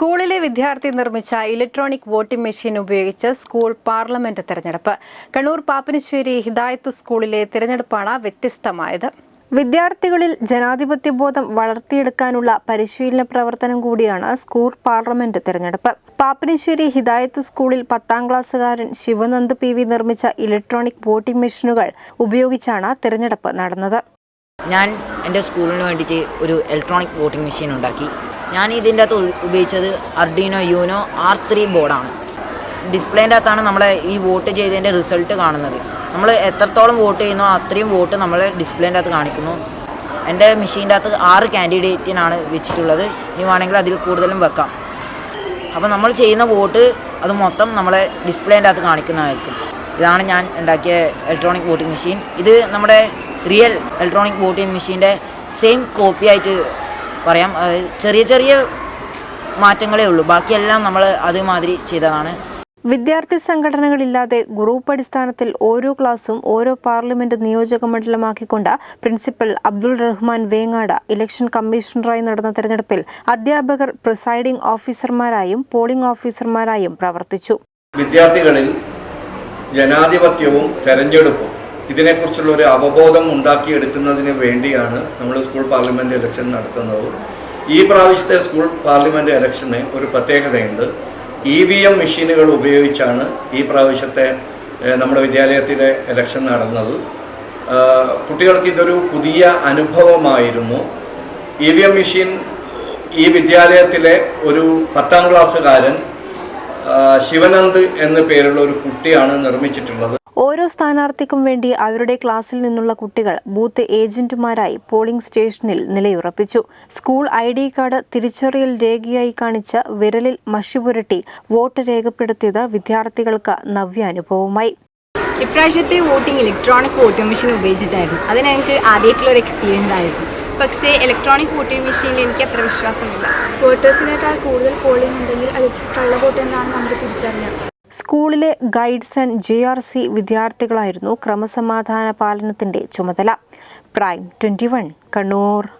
സ്കൂളിലെ വിദ്യാർത്ഥി നിർമ്മിച്ച ഇലക്ട്രോണിക് വോട്ടിംഗ് മെഷീൻ ഉപയോഗിച്ച് സ്കൂൾ പാർലമെന്റ് തെരഞ്ഞെടുപ്പ്. കണ്ണൂർ പാപ്പനശ്ശേരി ഹിദായത്ത് സ്കൂളിലെ തിരഞ്ഞെടുപ്പാണ് വ്യത്യസ്തമായത്. വിദ്യാർത്ഥികളിൽ ജനാധിപത്യബോധം വളർത്തിയെടുക്കാനുള്ള പരിശീലന പ്രവർത്തനം കൂടിയാണ് സ്കൂൾ പാർലമെന്റ് തെരഞ്ഞെടുപ്പ്. പാപ്പനശ്ശേരി ഹിദായത്ത് സ്കൂളിൽ പത്താം ക്ലാസ്സുകാരൻ ശിവനന്ദ് പി വി നിർമ്മിച്ച ഇലക്ട്രോണിക് വോട്ടിംഗ് മെഷീനുകൾ ഉപയോഗിച്ചാണ് തിരഞ്ഞെടുപ്പ് നടന്നത്. ഞാൻ എന്റെ സ്കൂളിന് വേണ്ടിയിട്ട് ഒരു ഇലക്ട്രോണിക് വോട്ടിംഗ് മെഷീൻ ഉണ്ടാക്കി. ഞാൻ ഇതിന്റെ അകത്ത് ഉപയോഗിച്ചത് അർഡീനോ യൂനോ ആർ ത്രീ ബോർഡാണ്. ഡിസ്പ്ലേന്റെ അകത്താണ് നമ്മളെ ഈ വോട്ട് ചെയ്തതിന്റെ റിസൾട്ട് കാണുന്നത്. നമ്മൾ എത്രത്തോളം വോട്ട് ചെയ്യുന്നോ അത്രയും വോട്ട് നമ്മൾ ഡിസ്പ്ലേന്റെ അകത്ത് കാണിക്കുന്നു. എന്റെ മെഷീന്റെ അകത്ത് ആറ് കാൻഡിഡേറ്റിനാണ് വെച്ചിട്ടുള്ളത്. ഇനി വേണമെങ്കിൽ അതിൽ കൂടുതലും വെക്കാം. അപ്പോൾ നമ്മൾ ചെയ്യുന്ന വോട്ട് അത് മൊത്തം നമ്മളെ ഡിസ്പ്ലേന്റെ അകത്ത് കാണിക്കുന്നതായിരിക്കും. ഇതാണ് ഞാൻ ഉണ്ടാക്കിയ ഇലക്ട്രോണിക് വോട്ടിംഗ് മെഷീൻ ഇത് നമ്മുടെ റിയൽ ഇലക്ട്രോണിക് വോട്ടിംഗ് മെഷീന്റെ സെയിം കോപ്പി ആയിട്ട് പറയാം. ചെറിയ ചെറിയ മാറ്റങ്ങളേ ഉള്ളൂ. ബാക്കിയെല്ലാം നമ്മൾ അതേമാതിരി ചെയ്തതാണ്. വിദ്യാർത്ഥി സംഘടനകളില്ലാതെ ഗ്രൂപ്പ് അടിസ്ഥാനത്തിൽ ഓരോ ക്ലാസും ഓരോ പാർലമെന്റ് നിയോജക മണ്ഡലമാക്കിക്കൊണ്ട് പ്രിൻസിപ്പൽ അബ്ദുൾ റഹ്മാൻ വേങ്ങാട ഇലക്ഷൻ കമ്മീഷണറായി നടന്ന തെരഞ്ഞെടുപ്പിൽ അധ്യാപകർ പ്രിസൈഡിംഗ് ഓഫീസർമാരായും പോളിംഗ് ഓഫീസർമാരായും പ്രവർത്തിച്ചു. വിദ്യാർത്ഥികളിൽ ജനാധിപത്യവും തെരഞ്ഞെടുപ്പും ഇതിനെക്കുറിച്ചുള്ള ഒരു അവബോധം ഉണ്ടാക്കിയെടുക്കുന്നതിന് വേണ്ടിയാണ് നമ്മൾ സ്കൂൾ പാർലമെന്റ് ഇലക്ഷൻ നടത്തുന്നത്. ഈ പ്രാവശ്യത്തെ സ്കൂൾ പാർലമെന്റ് ഇലക്ഷന് ഒരു പ്രത്യേകതയുണ്ട്. ഇ വി എം മെഷീനുകൾ ഉപയോഗിച്ചാണ് ഈ പ്രാവശ്യത്തെ നമ്മുടെ വിദ്യാലയത്തിലെ ഇലക്ഷൻ നടന്നത്. കുട്ടികൾക്ക് ഇതൊരു പുതിയ അനുഭവമായിരുന്നു. ഇ വി എം മെഷീൻ ഈ വിദ്യാലയത്തിലെ ഒരു പത്താം ക്ലാസ്സുകാരൻ ശിവനന്ദ് എന്ന പേരുള്ള ഒരു കുട്ടിയാണ് നിർമ്മിച്ചിട്ടുള്ളത്. ഓരോ സ്ഥാനാർത്ഥിക്കും വേണ്ടി അവരുടെ ക്ലാസ്സിൽ നിന്നുള്ള കുട്ടികൾ ബൂത്ത് ഏജന്റുമാരായി പോളിംഗ് സ്റ്റേഷനിൽ നിലയുറപ്പിച്ചു. സ്കൂൾ ഐ ഡി കാർഡ് തിരിച്ചറിയൽ രേഖയായി കാണിച്ച വിരലിൽ മഷി പുരട്ടി വോട്ട് രേഖപ്പെടുത്തിയത് വിദ്യാർത്ഥികൾക്ക് നവ്യാനുഭവമായി. ഇപ്രാവശ്യത്തെ വോട്ടിംഗ് ഇലക്ട്രോണിക് വോട്ടിംഗ് മെഷീൻ ഉപയോഗിച്ചിട്ടായിരുന്നു. അത് ഞങ്ങൾക്ക് ആദ്യമായിട്ടുള്ള ഒരു എക്സ്പീരിയൻസ് ആയിരുന്നു. പക്ഷേ ഇലക്ട്രോണിക് വോട്ടിംഗ് മെഷീനിൽ എനിക്ക് അത്ര വിശ്വാസമില്ല. വോട്ടേഴ്സിനേക്കാൾ കൂടുതൽ പോളിംഗ് ഉണ്ടെങ്കിൽ അത് കള്ള വോട്ട് എന്നാണ് നമുക്ക് തിരിച്ചറിയാം. സ്കൂളിലെ guides and J R C വിദ്യാർത്ഥികളായിരുന്നു ക്രമസമാധാന പാലനത്തിന്റെ ചുമതല. Prime twenty Kannur.